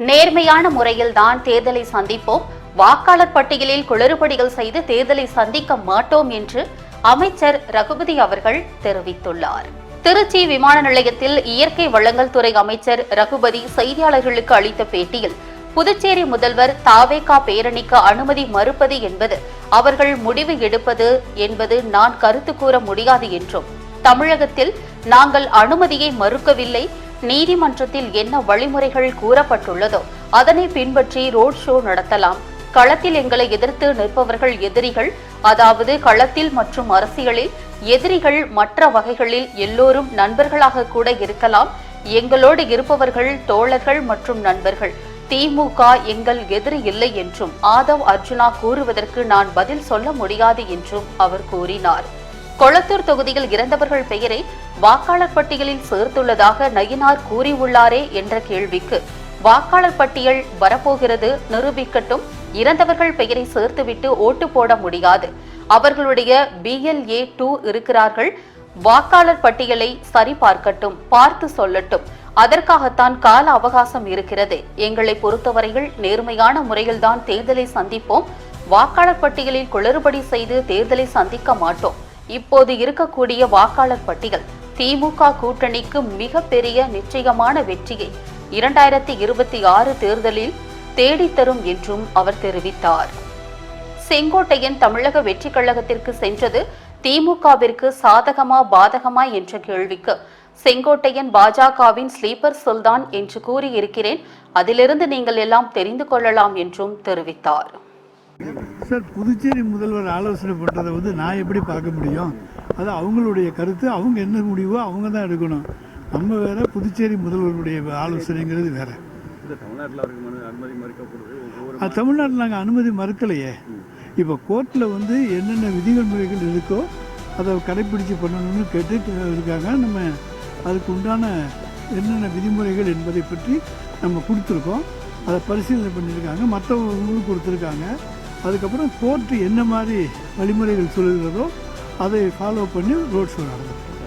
நேர்மையான முறையில்தான் தேர்தலை சந்திப்போம். வாக்காளர் பட்டியலில் குளறுபடிகள் செய்து தேர்தலை சந்திக்க மாட்டோம் என்று அமைச்சர் ரகுபதி அவர்கள் தெரிவித்துள்ளார். திருச்சி விமான நிலையத்தில் இயற்கை வளங்கள் துறை அமைச்சர் ரகுபதி செய்தியாளர்களுக்கு அளித்த பேட்டியில் புதுச்சேரி முதல்வர் தாவேகா பேரணிக்கு அனுமதி மறுப்பது என்பது அவர்கள் முடிவு எடுப்பது என்பது நான் கருத்து கூற முடியாது என்றும் தமிழகத்தில் நாங்கள் அனுமதியை மறுக்கவில்லை நீதிமன்றத்தில் என்ன வழிமுறைகள் கூறப்பட்டுள்ளதோ அதனை பின்பற்றி ரோட் ஷோ நடத்தலாம். களத்தில் எங்களை எதிர்த்து நிற்பவர்கள் எதிரிகள் அதாவது களத்தில் மற்றும் அரசியலில் எதிரிகள் மற்ற வகைகளில் எல்லோரும் நண்பர்களாக கூட இருக்கலாம். எங்களோடு இருப்பவர்கள் தோழர்கள் மற்றும் நண்பர்கள். திமுக எங்கள் எதிரி இல்லை என்றும் ஆதவ் அர்ஜுனா கூறுவதற்கு நான் பதில் சொல்ல முடியாது என்றும் அவர் கூறினார். கொளத்தூர் தொகுதியில் இறந்தவர்கள் பெயரை வாக்காளர் பட்டியலில் சேர்த்துள்ளதாக நயினார் கூறியுள்ளாரே என்ற கேள்விக்கு வாக்காளர் பட்டியல் வரப்போகிறது நிரூபிக்கட்டும். இறந்தவர்கள் பெயரை சேர்த்துவிட்டு ஓட்டு போட முடியாது. அவர்களுடைய பிஎல்ஏ டூ இருக்கிறார்கள். வாக்காளர் பட்டியலை சரிபார்க்கட்டும் பார்த்து சொல்லட்டும். அதற்காகத்தான் கால அவகாசம் இருக்கிறது. எங்களை பொறுத்தவரையில் நேர்மையான முறையில்தான் தேர்தலை சந்திப்போம். வாக்காளர் பட்டியலில் குளறுபடி செய்து தேர்தலை சந்திக்க மாட்டோம். இப்போது இருக்கக்கூடிய வாக்காளர் பட்டியல் திமுக கூட்டணிக்கு மிகப்பெரிய நிச்சயமான வெற்றியை இரண்டாயிரத்தி இருபத்தி ஆறு தேர்தலில் தேடித்தரும் என்றும் அவர் தெரிவித்தார். செங்கோட்டையன் தமிழக வெற்றி கழகத்திற்கு சென்றது திமுகவிற்கு சாதகமா பாதகமா என்ற கேள்விக்கு செங்கோட்டையன் பாஜகவின் ஸ்லீப்பர் செல்தான் என்று கூறியிருக்கிறேன். அதிலிருந்து நீங்கள் எல்லாம் தெரிந்து கொள்ளலாம் என்றும் தெரிவித்தார். சார் புதுச்சேரி முதல்வர் ஆலோசனை பண்ணுறதை வந்து நான் எப்படி பார்க்க முடியும்? அது அவங்களுடைய கருத்து அவங்க என்ன முடிவோ அவங்க தான் எடுக்கணும். நம்ம வேற புதுச்சேரி முதல்வருடைய ஆலோசனைங்கிறது வேற. தமிழ்நாட்டில் நாங்கள் அனுமதி மறுக்கலையே. இப்போ கோர்ட்டில் வந்து என்னென்ன விதிகள் முறைகள் இருக்கோ அதை கடைப்பிடிச்சு பண்ணணும்னு கேட்டு இருக்காங்க. நம்ம அதுக்கு உண்டான என்னென்ன விதிமுறைகள் என்பதை பற்றி நம்ம கொடுத்துருக்கோம். அதை பரிசீலனை பண்ணியிருக்காங்க. மற்றவங்களும் கொடுத்துருக்காங்க. அதுக்கப்புறம் கோர்ட்டு என்ன மாதிரி வழிமுறைகள் சொல்லுகிறதோ அதை ஃபாலோ பண்ணி ரோட் ஷோ நடந்தது